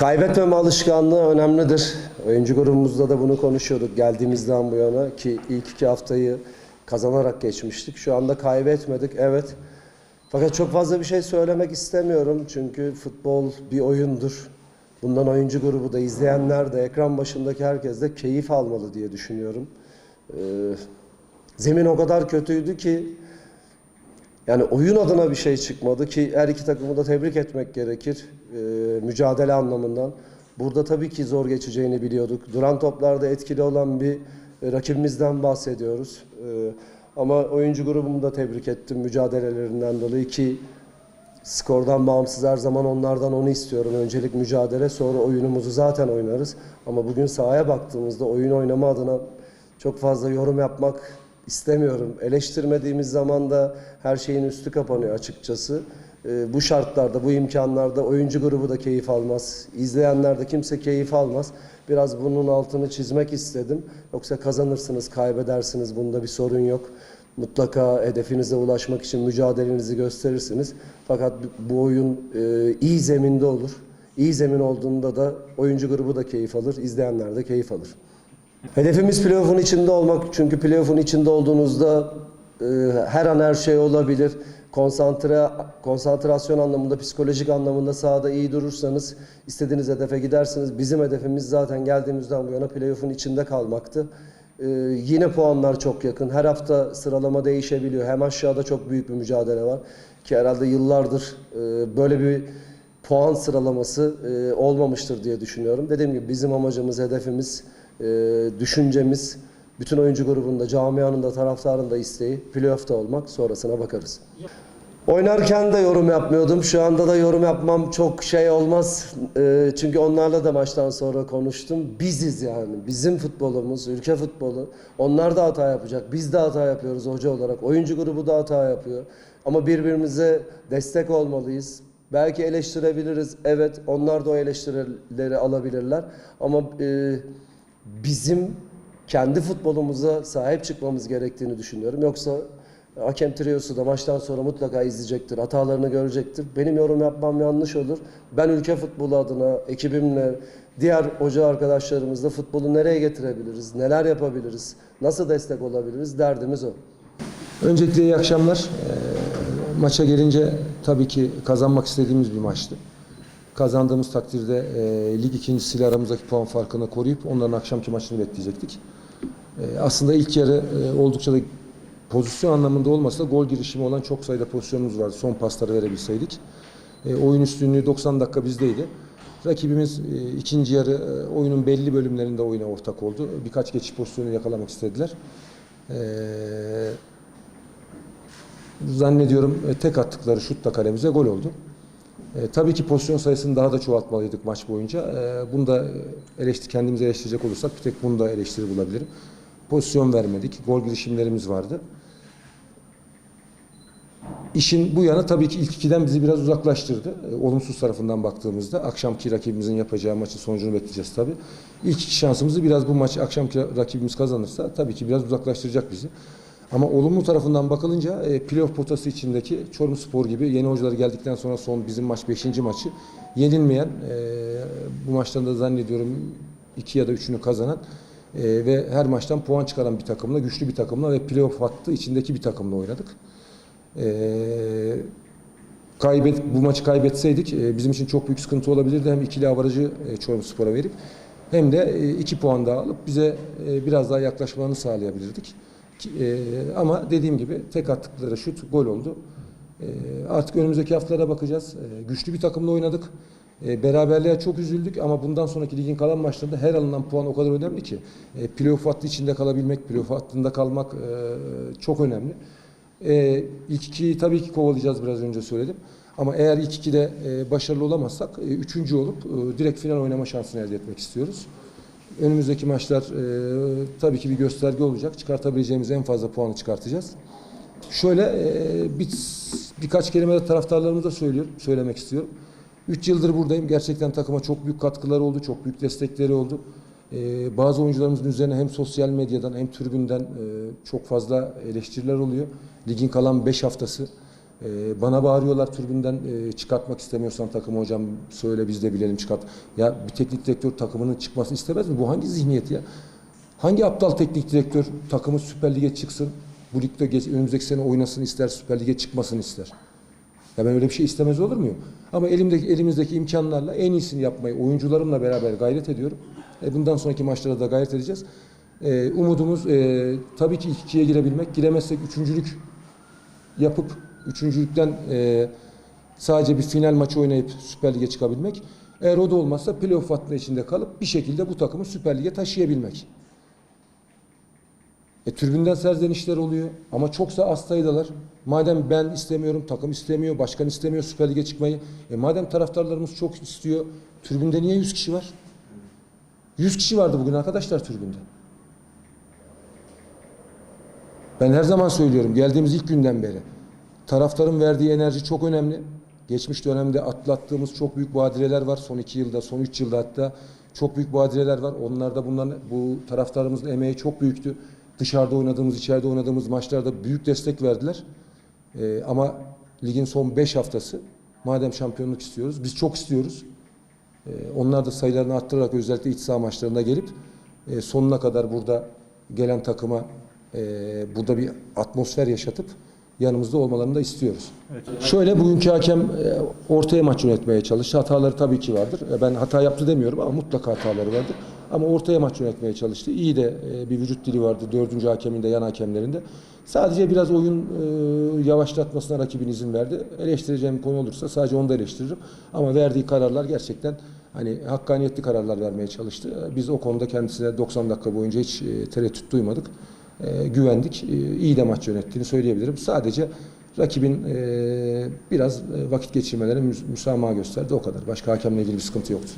Kaybetmeme alışkanlığı önemlidir. Oyuncu grubumuzda da bunu konuşuyorduk geldiğimizden bu yana ki ilk iki haftayı kazanarak geçmiştik. Şu anda kaybetmedik evet. Fakat çok fazla bir şey söylemek istemiyorum çünkü futbol bir oyundur. Bundan oyuncu grubu da izleyenler de ekran başındaki herkes de keyif almalı diye düşünüyorum. Ee, zemin o kadar kötüydü ki yani oyun adına bir şey çıkmadı ki her iki takımı da tebrik etmek gerekir e, mücadele anlamından. Burada tabii ki zor geçeceğini biliyorduk. Duran toplarda etkili olan bir e, rakibimizden bahsediyoruz. E, ama oyuncu grubumu da tebrik ettim mücadelelerinden dolayı ki skordan bağımsız her zaman onlardan onu istiyorum. Öncelik mücadele sonra oyunumuzu zaten oynarız. Ama bugün sahaya baktığımızda oyun oynama adına çok fazla yorum yapmak istemiyorum. Eleştirmediğimiz zaman da her şeyin üstü kapanıyor açıkçası. Ee, bu şartlarda, bu imkanlarda oyuncu grubu da keyif almaz. İzleyenler de kimse keyif almaz. Biraz bunun altını çizmek istedim. Yoksa kazanırsınız, kaybedersiniz. Bunda bir sorun yok. Mutlaka hedefinize ulaşmak için mücadelenizi gösterirsiniz. Fakat bu oyun e, iyi zeminde olur. İyi zemin olduğunda da oyuncu grubu da keyif alır, izleyenler de keyif alır. Hedefimiz playoff'un içinde olmak. Çünkü playoff'un içinde olduğunuzda e, her an her şey olabilir. Konsantre, konsantrasyon anlamında, psikolojik anlamında sahada iyi durursanız istediğiniz hedefe gidersiniz. Bizim hedefimiz zaten geldiğimizden bu yana playoff'un içinde kalmaktı. E, yine puanlar çok yakın. Her hafta sıralama değişebiliyor. Hem aşağıda çok büyük bir mücadele var. Ki herhalde yıllardır e, böyle bir puan sıralaması e, olmamıştır diye düşünüyorum. Dediğim gibi bizim amacımız, hedefimiz, düşüncemiz, bütün oyuncu grubunda, camianın da, taraftarın da isteği playoff'ta olmak. Sonrasına bakarız. Oynarken de yorum yapmıyordum. Şu anda da yorum yapmam çok şey olmaz. E, çünkü onlarla da maçtan sonra konuştum. Biziz yani. Bizim futbolumuz, ülke futbolu. Onlar da hata yapacak. Biz de hata yapıyoruz hoca olarak. Oyuncu grubu da hata yapıyor. Ama birbirimize destek olmalıyız. Belki eleştirebiliriz. Evet, onlar da o eleştirileri alabilirler. Ama e, bizim kendi futbolumuza sahip çıkmamız gerektiğini düşünüyorum. Yoksa hakem triosu da maçtan sonra mutlaka izleyecektir. Hatalarını görecektir. Benim yorum yapmam yanlış olur. Ben ülke futbolu adına ekibimle, diğer hoca arkadaşlarımızla futbolu nereye getirebiliriz? Neler yapabiliriz? Nasıl destek olabiliriz? Derdimiz o. Öncelikle iyi akşamlar. Ee, maça gelince tabii ki kazanmak istediğimiz bir maçtı. Kazandığımız takdirde e, lig ikincisiyle aramızdaki puan farkını koruyup onların akşamki maçını bekleyecektik. E, aslında ilk yarı e, oldukça da pozisyon anlamında olmasa da gol girişimi olan çok sayıda pozisyonumuz vardı. Son pasları verebilseydik. E, oyun üstünlüğü 90 dakika bizdeydi. Rakibimiz e, ikinci yarı e, oyunun belli bölümlerinde oyuna ortak oldu. Birkaç geçiş pozisyonu yakalamak istediler. E, zannediyorum e, tek attıkları şutla kalemize gol oldu. E, tabii ki pozisyon sayısını daha da çoğaltmalıydık maç boyunca. E, bunu da eleştir, kendimize eleştirecek olursak bir tek bunu da eleştiri bulabilirim. Pozisyon vermedik, gol girişimlerimiz vardı. İşin bu yanı tabii ki ilk ikiden bizi biraz uzaklaştırdı. E, olumsuz tarafından baktığımızda akşamki rakibimizin yapacağı maçın sonucunu bekleyeceğiz tabii. İlk iki şansımızı biraz bu maç akşamki rakibimiz kazanırsa tabii ki biraz uzaklaştıracak bizi. Ama olumlu tarafından bakılınca e, playoff potası içindeki Çorum Spor gibi yeni hocalar geldikten sonra son bizim maç 5. maçı yenilmeyen e, bu maçtan da zannediyorum 2 ya da 3'ünü kazanan e, ve her maçtan puan çıkaran bir takımla, güçlü bir takımla ve playoff hattı içindeki bir takımla oynadık. E, kaybet bu maçı kaybetseydik e, bizim için çok büyük sıkıntı olabilirdi. Hem ikili avarajı e, Çorum Spor'a verip hem de e, iki puan daha alıp bize e, biraz daha yaklaşmalarını sağlayabilirdik. E, ama dediğim gibi tek attıkları şut gol oldu. E, artık önümüzdeki haftalara bakacağız. E, güçlü bir takımla oynadık. E, beraberliğe çok üzüldük ama bundan sonraki ligin kalan maçlarında her alınan puan o kadar önemli ki. E, playoff hattı içinde kalabilmek, playoff hattında kalmak e, çok önemli. E, ilk ikiyi tabii ki kovalayacağız biraz önce söyledim. Ama eğer ilk ikide e, başarılı olamazsak e, üçüncü olup e, direkt final oynama şansını elde etmek istiyoruz. Önümüzdeki maçlar e, tabii ki bir gösterge olacak. Çıkartabileceğimiz en fazla puanı çıkartacağız. Şöyle e, bir, birkaç kelime de taraftarlarımıza söylüyorum, söylemek istiyorum. Üç yıldır buradayım. Gerçekten takıma çok büyük katkıları oldu, çok büyük destekleri oldu. E, bazı oyuncularımızın üzerine hem sosyal medyadan hem tribünden e, çok fazla eleştiriler oluyor. Ligin kalan 5 haftası Ee, bana bağırıyorlar tribünden e, çıkartmak istemiyorsan takımı hocam söyle biz de bilelim çıkart. Ya bir teknik direktör takımının çıkmasını istemez mi? Bu hangi zihniyet ya? Hangi aptal teknik direktör takımı Süper Lig'e çıksın, bu ligde geç, önümüzdeki sene oynasın ister, Süper Lig'e çıkmasını ister? Ya ben öyle bir şey istemez olur muyum? Ama elimdeki elimizdeki imkanlarla en iyisini yapmayı oyuncularımla beraber gayret ediyorum. E bundan sonraki maçlarda da gayret edeceğiz. E, umudumuz e, tabii ki ikiye girebilmek. Giremezsek üçüncülük yapıp üçüncülükten e, sadece bir final maçı oynayıp Süper Lig'e çıkabilmek. Eğer o da olmazsa playoff hattının içinde kalıp bir şekilde bu takımı Süper Lig'e taşıyabilmek. E, tribünden serzenişler oluyor ama çoksa az sayıdalar. Madem ben istemiyorum, takım istemiyor, başkan istemiyor Süper Lig'e çıkmayı. E, madem taraftarlarımız çok istiyor, tribünde niye 100 kişi var? 100 kişi vardı bugün arkadaşlar tribünde. Ben her zaman söylüyorum geldiğimiz ilk günden beri. Taraftarın verdiği enerji çok önemli. Geçmiş dönemde atlattığımız çok büyük badireler var. Son iki yılda, son üç yılda hatta çok büyük badireler var. Onlarda bunların, bu taraftarımızın emeği çok büyüktü. Dışarıda oynadığımız, içeride oynadığımız maçlarda büyük destek verdiler. Ee, ama ligin son beş haftası madem şampiyonluk istiyoruz, biz çok istiyoruz. Ee, onlar da sayılarını arttırarak özellikle iç saha maçlarında gelip e, sonuna kadar burada gelen takıma e, burada bir atmosfer yaşatıp yanımızda olmalarını da istiyoruz. Şöyle bugünkü hakem e, ortaya maç yönetmeye çalıştı. Hataları tabii ki vardır. E, Ben hata yaptı demiyorum ama mutlaka hataları vardır. Ama ortaya maç yönetmeye çalıştı. İyi de e, bir vücut dili vardı dördüncü hakemin de yan hakemlerinde. Sadece biraz oyun yavaşlatmasına rakibin izin verdi. Eleştireceğim konu olursa sadece onu da eleştiririm. Ama verdiği kararlar gerçekten hani hakkaniyetli kararlar vermeye çalıştı. Biz o konuda kendisine 90 dakika boyunca hiç tereddüt duymadık. E, güvendik. E, iyi de maç yönettiğini söyleyebilirim. Sadece rakibin e, biraz e, vakit geçirmelerine müs- müsamaha gösterdi o kadar. Başka hakemle ilgili bir sıkıntı yoktu.